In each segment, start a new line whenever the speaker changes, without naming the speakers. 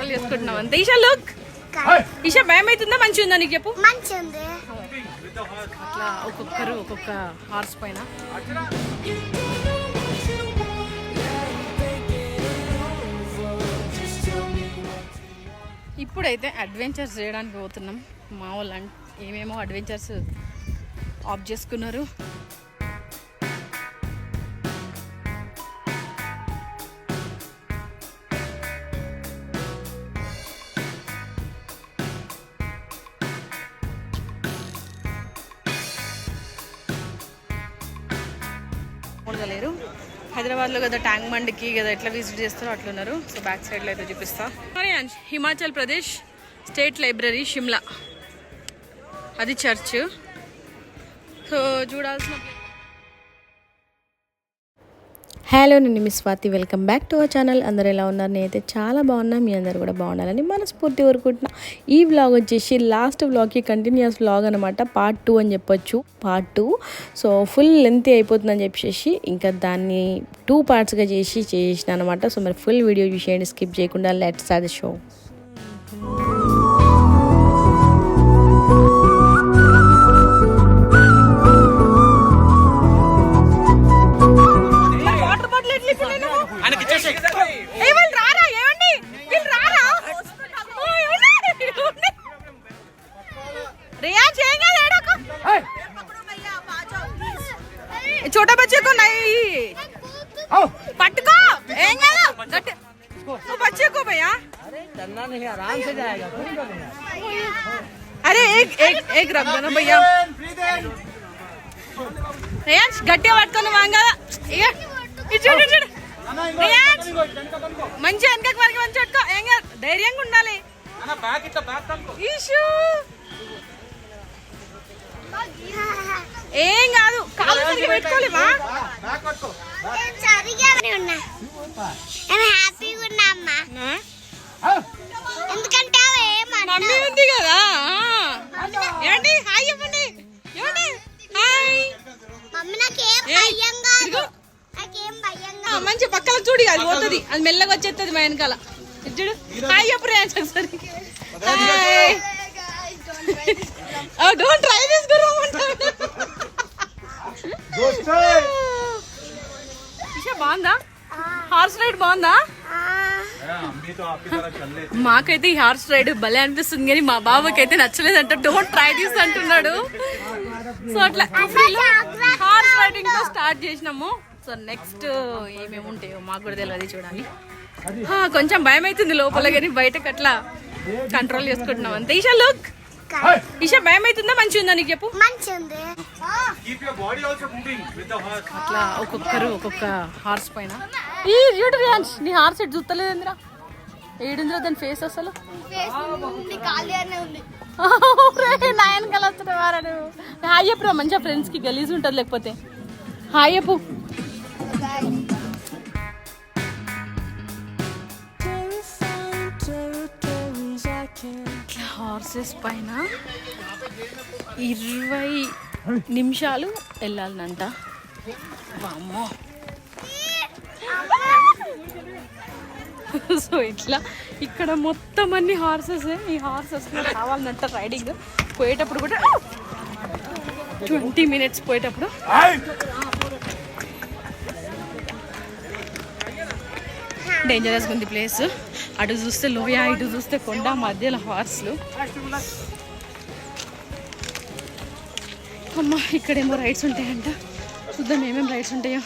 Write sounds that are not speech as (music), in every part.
Control చేసుకుంటున్నాం అంతే. Isha look Isha భయం అవుతుందా? మంచిగా ఉందా నీకు చెప్పు?
మంచి
అట్లా ఒక్కొక్కరు ఒక్కొక్క హార్స్ పైన. ఇప్పుడైతే అడ్వెంచర్స్ చేయడానికి పోతున్నాం. మా వాళ్ళు ఏమేమో అడ్వెంచర్స్ ఆఫ్ చేసుకున్నారు. హైదరాబాద్లో కదా ట్యాంక్ బండ్కి కదా ఎట్లా విజిట్ చేస్తారో అట్లున్నారు. సో బ్యాక్ సైడ్లో అయితే చూపిస్తా. మరి హిమాచల్ ప్రదేశ్ స్టేట్ లైబ్రరీ షిమ్లా. అది చర్చ్. సో చూడాల్సిన
హలో నేను మీ Swathi. Welcome back to our channel. అందరు ఎలా ఉన్నారు? నేనైతే చాలా బాగున్నా. మీ అందరు కూడా బాగుండాలని మనస్ఫూర్తి కోరుకుంటున్నా. ఈ వ్లాగ్ వచ్చేసి లాస్ట్ వ్లాగ్కి కంటిన్యూస్ వ్లాగ్ అనమాట పార్ట్ టూ అని చెప్పొచ్చు. Part two so full length అయిపోతుందని చెప్పేసి ఇంకా దాన్ని టూ పార్ట్స్గా చేసి చేసిన అనమాట సో మరి ఫుల్ వీడియో చూసేయండి. స్కిప్ చేయకుండా లెట్స్ అది షో
గట్టి రేయాన్స్ గట్టిగా పట్టుకొని ఇక ఇచ్చాడు ఇచ్చాడు రేయాన్స్ మంచి వెనకకి వరకు మంచి ఏం కాదు ధైర్యంగా ఉండాలి. ఏం కాదు కాలు సరిగ్గా మంచి పక్కల చూడు అది పోతుంది. అది మెల్లగా వచ్చేస్తుంది మా వెనకాల. చూడు. హాయ్ చెప్పు ఒకసారి డోంట్ ట్రై దిస్ గురు. ఇషా బాగుందా? హార్స్ రైడ్ బాగుందా? మాకైతే ఈ హార్స్ రైడ్ భలే అనిపిస్తుంది కానీ మా బాబాకి అయితే నచ్చలేదంట. డోంట్ ట్రై దిస్ అంటున్నాడు. సో అట్లా హార్స్ రైడింగ్తో స్టార్ట్ చేసినాము. సో నెక్స్ట్ ఏమేమి ఉంటాయో మాకు కూడా తెలియదు చూడాలి. కొంచెం భయం అవుతుంది లోపల కానీ బయటకు అట్లా కంట్రోల్ చేసుకుంటున్నాం అంతే. ఈషా లుక్ ఈషా భయం అవుతుందా? మంచిగా ఉందా నీకు చెప్పు?
మంచి.
అట్లా ఒక్కొక్కరు ఒక్కొక్క హార్స్ పైన. ఈ రియాన్స్ నీ హార్స్ ఎటు చూస్తలేదందిరా? ఏడుందిరా దాని ఫేస్ అసలు? నాయన కలుస్తున్నావారా నువ్వు. హాయ్ చెప్పురా మంచిగా ఫ్రెండ్స్కి గలీజ్ ఉంటుంది లేకపోతే. హాయ్ చెప్పు. హార్సెస్ పైన ఇరవై నిమిషాలు వెళ్ళాలనంట. అమ్మో (laughs) సో ఇట్లా ఇక్కడ మొత్తం అన్ని హార్సెస్ ఈ హార్సెస్ కావాలంట రైడింగ్ పోయేటప్పుడు కూడా ట్వంటీ మినిట్స్ పోయేటప్పుడు. డేంజరస్ ఉంది ప్లేస్ అటు చూస్తే లోయ ఇటు చూస్తే కొండ మధ్యలో హార్స్లు అమ్మ ఇక్కడేమో రైడ్స్ ఉంటాయంట. చూద్దాం ఏమేమి రైడ్స్ ఉంటాయో.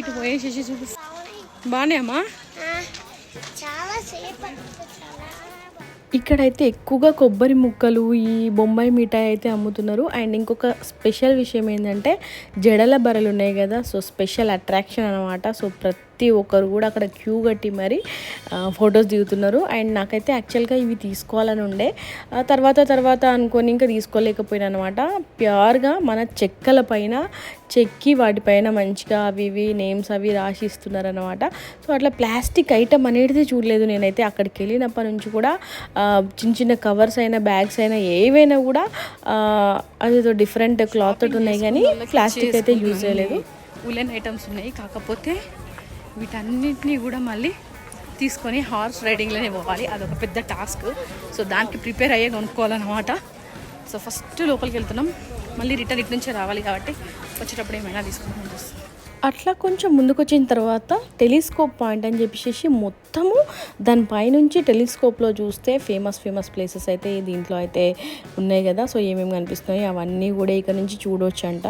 ఇటు పోయేసేసి చూపిస్తా. బాగానే అమ్మా
చాలా సేపు చాలా
ఇక్కడైతే ఎక్కువగా కొబ్బరి ముక్కలు ఈ బొంబాయి మిఠాయి అయితే అమ్ముతున్నారు. అండ్ ఇంకొక స్పెషల్ విషయం ఏంటంటే జడల బరలు ఉన్నాయి కదా సో స్పెషల్ అట్రాక్షన్ అనమాట సో ప్రతి ఒక్కరు కూడా అక్కడ క్యూ కట్టి మరి ఫొటోస్ దిగుతున్నారు. అండ్ నాకైతే యాక్చువల్గా ఇవి తీసుకోవాలని ఉండే. తర్వాత తర్వాత అనుకొని ఇంకా తీసుకోలేకపోయినా అనమాట ప్యూర్గా మన చెక్కల పైన చెక్కి వాటిపైన మంచిగా అవి ఇవి నేమ్స్ అవి రాసి ఇస్తున్నారు అనమాట సో అట్లా ప్లాస్టిక్ ఐటమ్ అనేది చూడలేదు నేనైతే. అక్కడికి వెళ్ళినప్పటి నుంచి కూడా చిన్న చిన్న కవర్స్ అయినా బ్యాగ్స్ అయినా ఏవైనా కూడా అదేదో డిఫరెంట్ క్లాత్ ఉన్నాయి కానీ ప్లాస్టిక్ అయితే యూజ్ చేయలేదు.
ఉలెన్ ఐటమ్స్ ఉన్నాయి. కాకపోతే వీటన్నింటినీ కూడా మళ్ళీ తీసుకొని హార్స్ రైడింగ్లోనే పోవాలి. అదొక పెద్ద టాస్క్ సో దానికి ప్రిపేర్ అయ్యే కొనుక్కోవాలన్నమాట. సో ఫస్ట్ లోపలికి వెళ్తున్నాం. మళ్ళీ రిటర్న్ ఇటు నుంచే రావాలి కాబట్టి వచ్చేటప్పుడు ఏమైనా తీసుకుంటాం
అట్లా కొంచెం ముందుకు వచ్చిన తర్వాత టెలిస్కోప్ పాయింట్ అని చెప్పేసి మొత్తము దానిపైనుంచి టెలిస్కోప్లో చూస్తే ఫేమస్ ఫేమస్ ప్లేసెస్ అయితే దీంట్లో అయితే ఉన్నాయి కదా. సో ఏమేమి కనిపిస్తున్నాయి అవన్నీ కూడా ఇక్కడ నుంచి చూడొచ్చంట.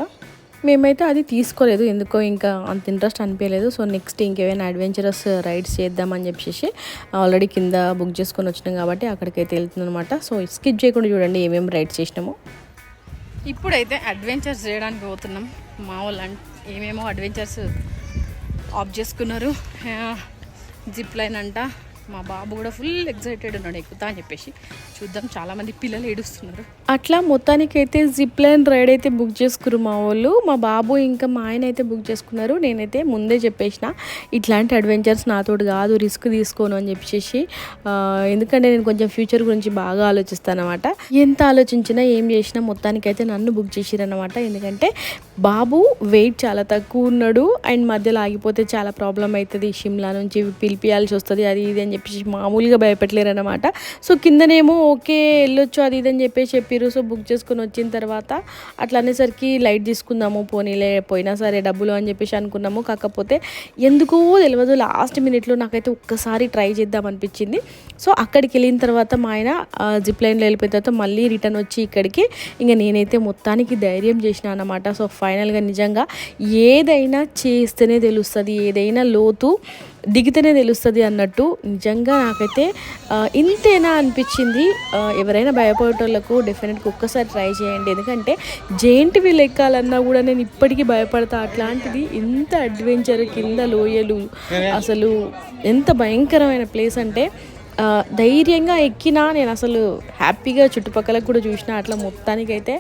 మేమైతే అది తీసుకోలేదు. ఎందుకో ఇంకా అంత ఇంట్రెస్ట్ అనిపించలేదు. సో నెక్స్ట్ ఇంకేమైనా అడ్వెంచరస్ రైడ్స్ చేద్దామని చెప్పేసి ఆల్రెడీ కింద బుక్ చేసుకొని వచ్చినాం కాబట్టి అక్కడికైతే వెళ్తుందనమాట సో స్కిప్ చేయకుండా చూడండి ఏమేమి రైడ్స్ చేసినామో.
ఇప్పుడైతే అడ్వెంచర్స్ చేయడానికి పోతున్నాం. మా వాళ్ళు ఏమేమో అడ్వెంచర్స్ ఆఫ్ చేసుకున్నారు. జిప్ లైన్ అంట మా బాబు కూడా ఫుల్ ఎగ్జైటెడ్ ఉన్నాడు ఎక్కుతా అని చెప్పేసి. చూద్దాం చాలామంది పిల్లలు ఏడుస్తున్నారు.
అట్లా మొత్తానికైతే జిప్ లైన్ రైడ్ అయితే బుక్ చేసుకున్నారు మా వాళ్ళు. మా బాబు ఇంకా మా ఆయన అయితే బుక్ చేసుకున్నారు. నేనైతే ముందే చెప్పేసిన ఇట్లాంటి అడ్వెంచర్స్ నాతోటి కాదు రిస్క్ తీసుకోను అని చెప్పేసి. ఎందుకంటే నేను కొంచెం ఫ్యూచర్ గురించి బాగా ఆలోచిస్తాను అనమాట ఎంత ఆలోచించినా ఏం చేసినా మొత్తానికైతే నన్ను బుక్ చేసిరనమాట ఎందుకంటే బాబు వెయిట్ చాలా తక్కువ ఉన్నాడు. అండ్ మధ్యలో ఆగిపోతే చాలా ప్రాబ్లం అవుతుంది. షిమ్లా నుంచి పిలిపియాల్సి వస్తుంది అది ఇది అని చెప్పేసి మామూలుగా భయపెట్టలేరు అనమాట సో కిందనేమో ఓకే వెళ్ళొచ్చు అది ఇది అని చెప్పేసి చెప్పారు సో బుక్ చేసుకుని వచ్చిన తర్వాత అట్లా అనేసరికి లైట్ తీసుకుందాము పోనీలే పోయినా సరే డబ్బులు అని చెప్పేసి అనుకున్నాము. కాకపోతే ఎందుకో తెలియదు లాస్ట్ మినిట్లో నాకైతే ఒక్కసారి ట్రై చేద్దాం అనిపించింది. సో అక్కడికి వెళ్ళిన తర్వాత మా ఆయన జిప్ లైన్లో వెళ్ళిపోయిన తర్వాత మళ్ళీ రిటర్న్ వచ్చి ఇక్కడికి ఇంకా నేనైతే మొత్తానికి ధైర్యం చేసిన అనమాట సో ఫైనల్గా నిజంగా ఏదైనా చేస్తేనే తెలుస్తుంది ఏదైనా లోతు దిగితేనే తెలుస్తుంది అన్నట్టు. నిజంగా నాకైతే ఇంతేనా అనిపించింది. ఎవరైనా భయపడేటోళ్ళకు డెఫినెట్గా ఒక్కసారి ట్రై చేయండి. ఎందుకంటే జేంటి వీళ్ళు ఎక్కాలన్నా కూడా నేను ఇప్పటికీ భయపడతా. అట్లాంటిది ఇంత అడ్వెంచర్ కింద లోయలు అసలు ఎంత భయంకరమైన ప్లేస్ అంటే ధైర్యంగా ఎక్కినా నేను అసలు హ్యాపీగా చుట్టుపక్కల కూడా చూసిన అట్లా మొత్తానికైతే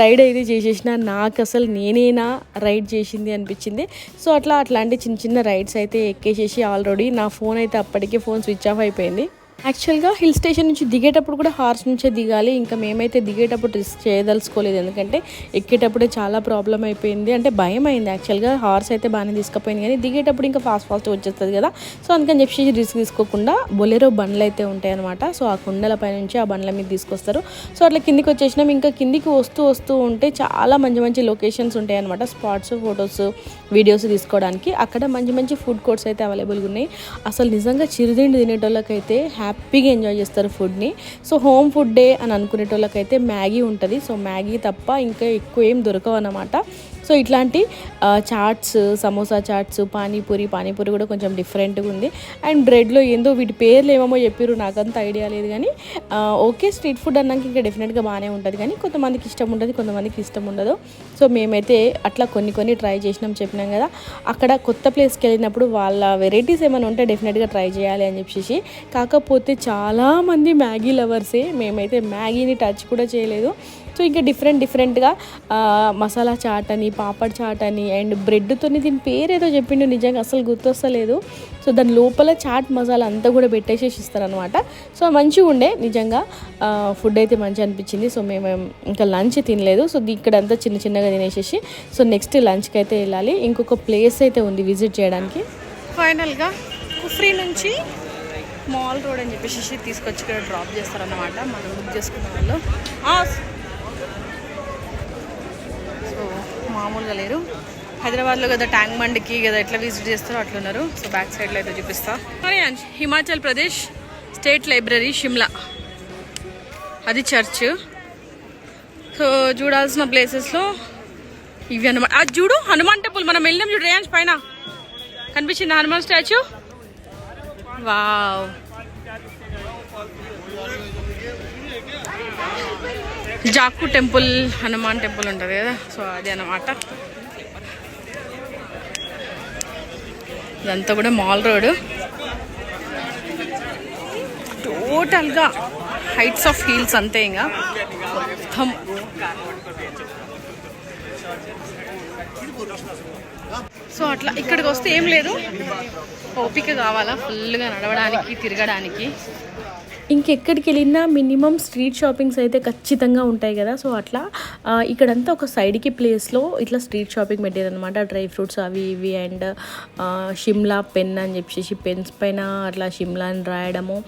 రైడ్ అయితే చేసేసిన నాకు అసలు నేనేనా రైడ్ చేసింది అనిపించింది. సో అట్లా అట్లాంటి చిన్న చిన్న రైడ్స్ అయితే ఎక్కేసేసి ఆల్రెడీ నా ఫోన్ అయితే అప్పటికే ఫోన్ స్విచ్ ఆఫ్ అయిపోయింది. యాక్చువల్గా హిల్ స్టేషన్ నుంచి దిగేటప్పుడు కూడా హార్స్ నుంచే దిగాలి. ఇంకా మేమైతే దిగేటప్పుడు రిస్క్ చేయదలుచుకోలేదు. ఎందుకంటే ఎక్కేటప్పుడే చాలా ప్రాబ్లం అయిపోయింది. అంటే భయం అయింది. యాక్చువల్గా హార్స్ అయితే బాగానే తీసుకుపోయింది. కానీ దిగేటప్పుడు ఇంకా ఫాస్ట్ ఫాస్ట్ వచ్చేస్తుంది కదా. సో అందుకని చెప్పి రిస్క్ తీసుకోకుండా బొలెరో బండ్లు అయితే ఉంటాయి అనమాట సో ఆ కుండలపై నుంచి ఆ బండ్ల మీద తీసుకొస్తారు. సో అట్లా కిందికి వచ్చేసినాం. ఇంకా కిందికి వస్తూ వస్తూ ఉంటే చాలా మంచి మంచి లొకేషన్స్ ఉంటాయి అనమాట స్పాట్స్ ఫొటోస్ వీడియోస్ తీసుకోవడానికి. అక్కడ మంచి మంచి ఫుడ్ కోర్ట్స్ అయితే అవైలబుల్గా ఉన్నాయి. అసలు నిజంగా చిరుతిండి తినేటోళ్ళకైతే హ్యాపీగా ఎంజాయ్ చేస్తారు ఫుడ్ని. సో హోమ్ ఫుడ్ డే అని అనుకునేటోళ్ళకైతే మ్యాగీ ఉంటుంది. సో మ్యాగీ తప్ప ఇంకా ఎక్కువ ఏం దొరకవు అనమాట సో ఇట్లాంటి చాట్స్ సమోసా చాట్స్ పానీపూరి పానీపూరి కూడా కొంచెం డిఫరెంట్గా ఉంది. అండ్ బ్రెడ్లో ఏందో వీటి పేర్లు ఏమేమో చెప్పారు నాకంత ఐడియా లేదు కానీ ఓకే స్ట్రీట్ ఫుడ్ అన్నాక ఇంకా డెఫినెట్గా బాగానే ఉంటుంది కానీ కొంతమందికి ఇష్టం ఉంటుంది కొంతమందికి ఇష్టం ఉండదు. సో మేమైతే అట్లా కొన్ని కొన్ని ట్రై చేసినాం చెప్పినాం కదా. అక్కడ కొత్త ప్లేస్కి వెళ్ళినప్పుడు వాళ్ళ వెరైటీస్ ఏమైనా ఉంటే డెఫినెట్గా ట్రై చేయాలి అని చెప్పేసి. కాకపోతే చాలామంది మ్యాగీ లవర్సే మేమైతే మ్యాగీని టచ్ కూడా చేయలేదు. సో ఇంకా డిఫరెంట్ డిఫరెంట్గా మసాలా చాట్ అని పాపడ్ చాట్ అని అండ్ బ్రెడ్తోని దీని పేరు ఏదో చెప్పిండు నిజంగా అసలు గుర్తొస్తలేదు. సో దాని లోపల చాట్ మసాలా అంతా కూడా పెట్టేసేసి ఇస్తారనమాట సో మంచిగా ఉండే నిజంగా ఫుడ్ అయితే మంచిగా అనిపించింది. సో మేము ఇంకా లంచ్ తినలేదు. సో ఇక్కడ అంతా చిన్న చిన్నగా తినేసేసి సో నెక్స్ట్ లంచ్కి అయితే వెళ్ళాలి. ఇంకొక ప్లేస్ అయితే ఉంది విజిట్ చేయడానికి.
ఫైనల్గా కుఫ్రీ నుంచి మాల్ రోడ్ అని చెప్పేసి తీసుకొచ్చి ఇక్కడ డ్రాప్ చేస్తారన్నమాట. మనం బుక్ చేసుకున్న వాళ్ళు ఆ, సో మామూలుగా లేరు. హైదరాబాద్లో కదా ట్యాంక్ బండికి కదా ఎట్లా విజిట్ చేస్తారో అట్లున్నారు సో బ్యాక్ సైడ్లో అయితే చూపిస్తా. హిమాచల్ ప్రదేశ్ స్టేట్ లైబ్రరీ షిమ్లా అది చర్చ్ సో చూడాల్సిన ప్లేసెస్లో ఇవి అనమాట అది చూడు హనుమాన్ టెంపుల్. మనం వెళ్ళినాం చూడు రేంజ్ పైన. కనిపించింది Hanuman statue? Wow Jakhu temple Hanuman temple ఉంటుంది కదా సో అది అనమాట ఇదంతా కూడా మాల్ రోడ్. టోటల్గా హైట్స్ ఆఫ్ హీల్స్ అంతే ఇంకా. మొత్తం. సో అట్లా ఇక్కడికి వస్తే ఏం లేదు. ఓపిక కావాలా ఫుల్గా నడవడానికి తిరగడానికి.
ఇంకెక్కడికి వెళ్ళినా మినిమం స్ట్రీట్ షాపింగ్స్ అయితే ఖచ్చితంగా ఉంటాయి కదా. సో అట్లా ఇక్కడంతా ఒక సైడ్కి ప్లేస్లో ఇట్లా స్ట్రీట్ షాపింగ్ పెట్టారు అనమాట డ్రై ఫ్రూట్స్ అవి ఇవి అండ్ షిమ్లా పెన్ అని చెప్పేసి పెన్స్ పైన అట్లా షిమ్లా అని రాయడము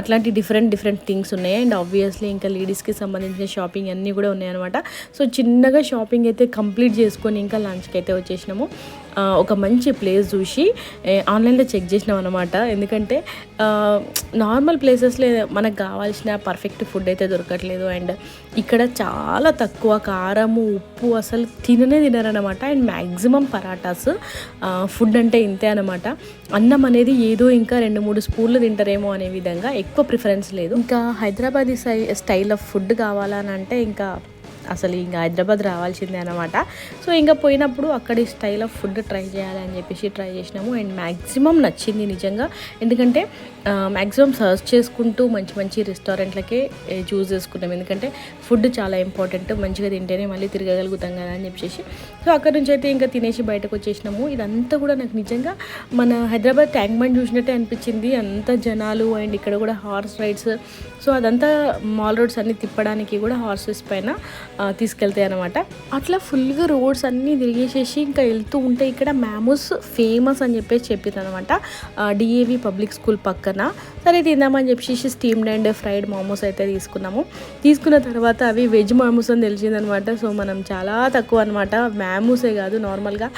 అట్లాంటి డిఫరెంట్ డిఫరెంట్ థింగ్స్ ఉన్నాయి. అండ్ ఆబ్వియస్లీ ఇంకా లేడీస్కి సంబంధించిన షాపింగ్ అన్నీ కూడా ఉన్నాయన్నమాట. సో చిన్నగా షాపింగ్ అయితే కంప్లీట్ చేసుకొని ఇంకా లంచ్కి అయితే వచ్చేసినాము. ఒక మంచి ప్లేస్ చూసి ఆన్లైన్లో చెక్ చేసినాం అనమాట ఎందుకంటే నార్మల్ ప్లేసెస్లో మనకు కావాల్సిన పర్ఫెక్ట్ ఫుడ్ అయితే దొరకట్లేదు. అండ్ ఇక్కడ చాలా తక్కువ కారము ఉప్పు అసలు తిననే తినరనమాట అండ్ మ్యాక్సిమం పరాటాస్ ఫుడ్ అంటే ఇంతే అనమాట అన్నం అనేది ఏదో ఇంకా రెండు మూడు స్పూన్లు తింటారేమో అనే విధంగా ఎక్కువ ప్రిఫరెన్స్ లేదు. ఇంకా Hyderabadi sty style of food కావాలని అంటే ఇంకా అసలు ఇంకా హైదరాబాద్ రావాల్సిందే అనమాట సో ఇంకా పోయినప్పుడు అక్కడి స్టైల్ ఆఫ్ ఫుడ్ ట్రై చేయాలని చెప్పేసి ట్రై చేసినాము. అండ్ మ్యాక్సిమం నచ్చింది నిజంగా. ఎందుకంటే మ్యాక్సిమం సర్చ్ చేసుకుంటూ మంచి మంచి రెస్టారెంట్లకే చూస్ చేసుకున్నాం. ఎందుకంటే ఫుడ్ చాలా ఇంపార్టెంట్. మంచిగా తింటేనే మళ్ళీ తిరగగలుగుతాం కదా అని చెప్పేసి. సో అక్కడ నుంచి అయితే ఇంకా తినేసి బయటకు వచ్చేసినాము. ఇదంతా కూడా నాకు నిజంగా మన హైదరాబాద్ ట్యాంక్ బండ్ చూసినట్టే అనిపించింది. అంత జనాలు అండ్ ఇక్కడ కూడా హార్స్ రైడ్స్. సో అదంతా మాల్ రోడ్స్ అన్ని తిప్పడానికి కూడా హార్సెస్ పైన. తీసుకెళ్తాయి అనమాట అట్లా ఫుల్గా రోడ్స్ అన్నీ తిరిగేసేసి ఇంకా వెళ్తూ ఉంటే ఇక్కడ మ్యామోస్ ఫేమస్ అని చెప్పేసి చెప్పింది అనమాట డిఏవి పబ్లిక్ స్కూల్ పక్కన. సరే తిందామని చెప్పేసి స్టీమ్డ్ అండ్ ఫ్రైడ్ మోమోస్ అయితే తీసుకున్నాము. తీసుకున్న తర్వాత అవి వెజ్ మోమోస్ అని తెలిసిందనమాట సో మనం చాలా తక్కువ అనమాట మ్యామూసే కాదు నార్మల్గా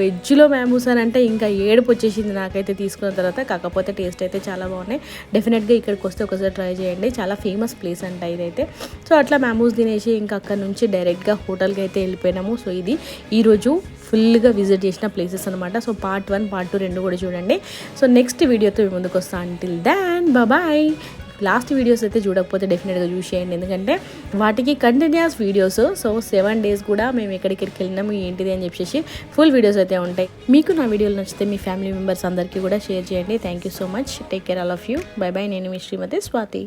వెజ్లో మ్యామూస్ అని అంటే ఇంకా ఏడుపు వచ్చేసింది నాకైతే తీసుకున్న తర్వాత. కాకపోతే టేస్ట్ అయితే చాలా బాగున్నాయి. డెఫినెట్గా ఇక్కడికి వస్తే ఒకసారి ట్రై చేయండి. చాలా ఫేమస్ ప్లేస్ అంట ఇదైతే. సో అట్లా మ్యామూస్ తినేసి ఇంకా అక్కడ నుంచి డైరెక్ట్గా హోటల్కి అయితే వెళ్ళిపోయినాము. సో ఇది ఈరోజు ఫుల్గా విజిట్ చేసిన ప్లేసెస్ అనమాట so part one part two రెండు కూడా చూడండి. సో నెక్స్ట్ వీడియోతో మేము ముందుకు వస్తాను until then bye last videos అయితే చూడకపోతే డెఫినెట్గా చూసేయండి ఎందుకంటే వాటికి continues videos. So seven days కూడా మేము ఎక్కడికి వెళ్ళినాము ఏంటిది అని చెప్పేసి ఫుల్ వీడియోస్ అయితే ఉంటాయి. మీకు నా వీడియోలు నచ్చితే మీ ఫ్యామిలీ మెంబర్స్ అందరికీ కూడా షేర్ చేయండి. Thank you so much take care all of you bye bye నేను మీ శ్రీమతి స్వాతి.